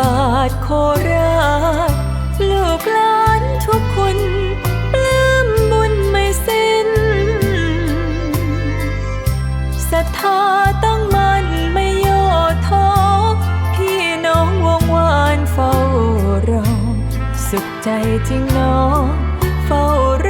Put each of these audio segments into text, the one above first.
บาตราชลูกหลานทุกคนปลื้มบุญไม่สิ้นศรัทธาตั้งมั่นไม่ย่อท้อพี่น้องวงวานเฝ้ารอสุขใจจริงน้องเฝ้ารอ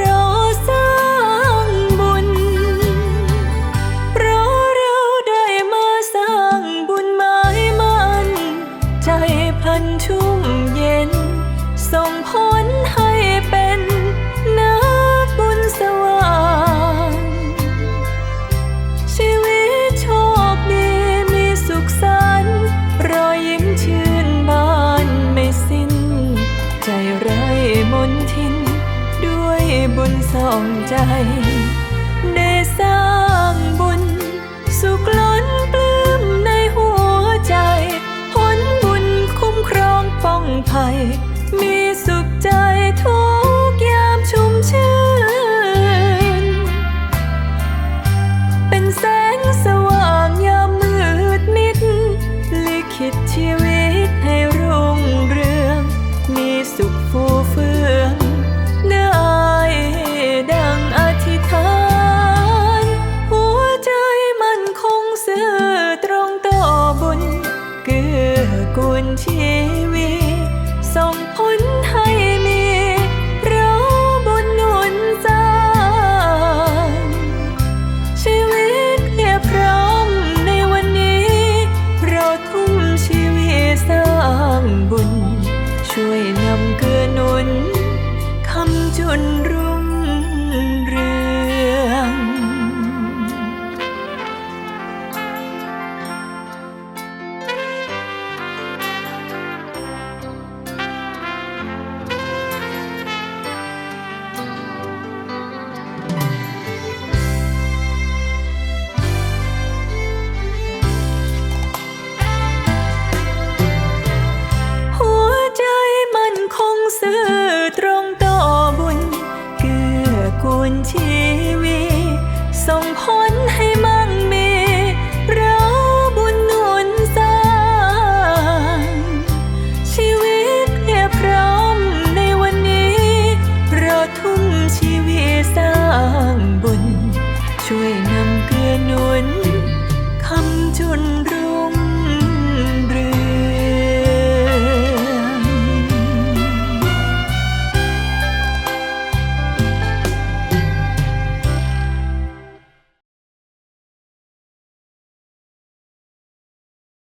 ส่งผลให้เป็นนักบุญสว่าง ชีวิตโชคดีมีสุขสันต์รอยยิ้มชื่นบานไม่สิ้น ใจไร้มนทิน ด้วยบุญส่องใจ ได้สร้างบุญสุขล้นป กูลชีวิตส่งผลให้มีพราะบุญหนุนสร้างชีวิตเพียบพร้อมในวันนี้ เราทุ่มชีวิตสร้างบุญ ช่วยนำเกื้อหนุนคำจุน นุนคำจุนรุ่ง